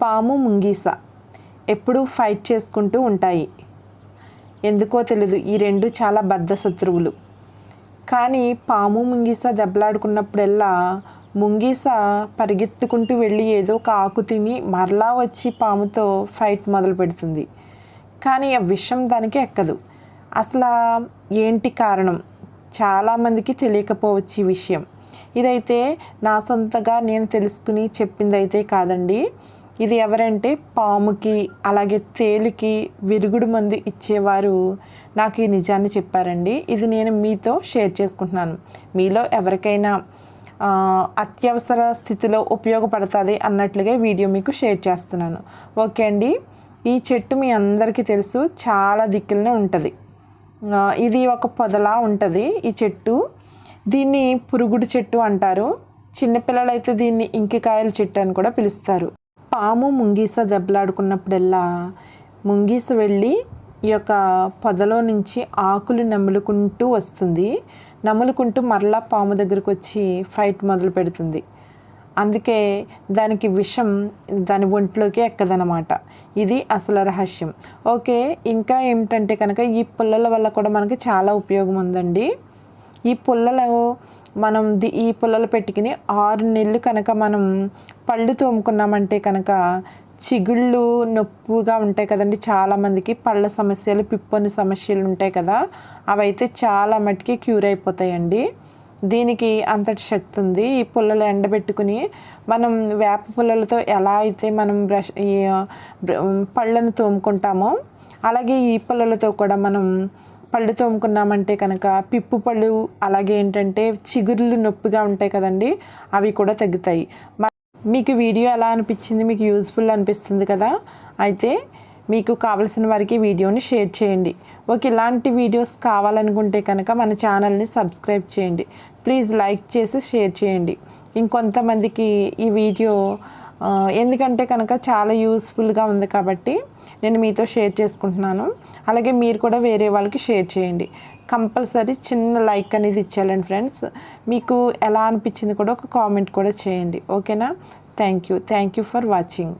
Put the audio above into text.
పాము ముంగీస ఎప్పుడూ ఫైట్ చేసుకుంటూ ఉంటాయి. ఎందుకో తెలీదు ఈ రెండు చాలా బద్ధ శత్రువులు. కానీ పాము ముంగీస దెబ్బలాడుకున్నప్పుడల్లా ముంగీస పరిగెత్తుకుంటూ వెళ్ళి ఏదో ఒక ఆకు తిని మరలా వచ్చి పాముతో ఫైట్ మొదలు పెడుతుంది కానీ ఆ విషయం దానికి ఎక్కదు. అసలు ఏంటి కారణం? చాలామందికి తెలియకపోవచ్చు ఈ విషయం. ఇదైతే నా సొంతగా నేను తెలుసుకుని చెప్పింది అయితే కాదండి. ఇది ఎవరంటే పాముకి అలాగే తేలికి విరుగుడు మందు ఇచ్చేవారు నాకు ఈ నిజాన్ని చెప్పారండి. ఇది నేను మీతో షేర్ చేసుకుంటున్నాను. మీలో ఎవరికైనా అత్యవసర స్థితిలో ఉపయోగపడుతుంది అన్నట్లుగా వీడియో మీకు షేర్ చేస్తున్నాను. ఓకే అండి. ఈ చెట్టు మీ అందరికీ తెలుసు చాలా దిక్కులనే ఉంటుంది. ఇది ఒక పొదలా ఉంటుంది ఈ చెట్టు. దీన్ని పురుగుడు చెట్టు అంటారు. చిన్నపిల్లలైతే దీన్ని ఇంకికాయల చెట్టు అని కూడా పిలుస్తారు. పాము ముంగీస దెబ్బలాడుకున్నప్పుడల్లా ముంగీస వెళ్ళి ఈ యొక్క పొదలో నుంచి ఆకులు నములుకుంటూ వస్తుంది. నములుకుంటూ మరలా పాము దగ్గరకు వచ్చి ఫైట్ మొదలు పెడుతుంది. అందుకే దానికి విషం దాని ఒంట్లోకి ఎక్కదనమాట ఇది అసలు రహస్యం. ఓకే ఇంకా ఏమిటంటే కనుక ఈ పుల్లల వల్ల కూడా మనకి చాలా ఉపయోగం ఉందండి. ఈ పుల్లలు మనం ది ఈ పుల్లలు పెట్టుకుని ఆరు నెలలు కనుక మనం పళ్ళు తోముకున్నామంటే కనుక చిగుళ్ళు నొప్పుగా ఉంటాయి కదండి. చాలామందికి పళ్ళ సమస్యలు పిప్పని సమస్యలు ఉంటాయి కదా. అవైతే చాలా మటుకి క్యూర్ అయిపోతాయండి. దీనికి అంతటి శక్తి ఉంది. ఈ పుల్లలు ఎండబెట్టుకుని మనం వేప పుల్లలతో ఎలా అయితే మనం బ్రష్ పళ్ళను తోముకుంటామో అలాగే ఈ పుల్లలతో కూడా మనం పళ్ళు తోముకున్నామంటే కనుక పిప్పు పళ్ళు అలాగే ఏంటంటే చిగుర్లు నొప్పిగా ఉంటాయి కదండి అవి కూడా తగ్గుతాయి. మీకు వీడియో ఎలా అనిపించింది? మీకు యూజ్ఫుల్ అనిపిస్తుంది కదా? అయితే మీకు కావలసిన వారికి వీడియోని షేర్ చేయండి. ఓకే ఇలాంటి వీడియోస్ కావాలనుకుంటే కనుక మన ఛానల్ని సబ్స్క్రైబ్ చేయండి. ప్లీజ్ లైక్ చేసి షేర్ చేయండి. ఇంకొంతమందికి ఈ వీడియో ఎందుకంటే కనుక చాలా యూస్ఫుల్గా ఉంది కాబట్టి నేను మీతో షేర్ చేసుకుంటున్నాను. అలాగే మీరు కూడా వేరే వాళ్ళకి షేర్ చేయండి. కంపల్సరీ చిన్న లైక్ అనేది ఇచ్చేయాలండి ఫ్రెండ్స్. మీకు ఎలా అనిపించింది కూడా ఒక కామెంట్ కూడా చేయండి. ఓకేనా? Thank you. Thank you for watching.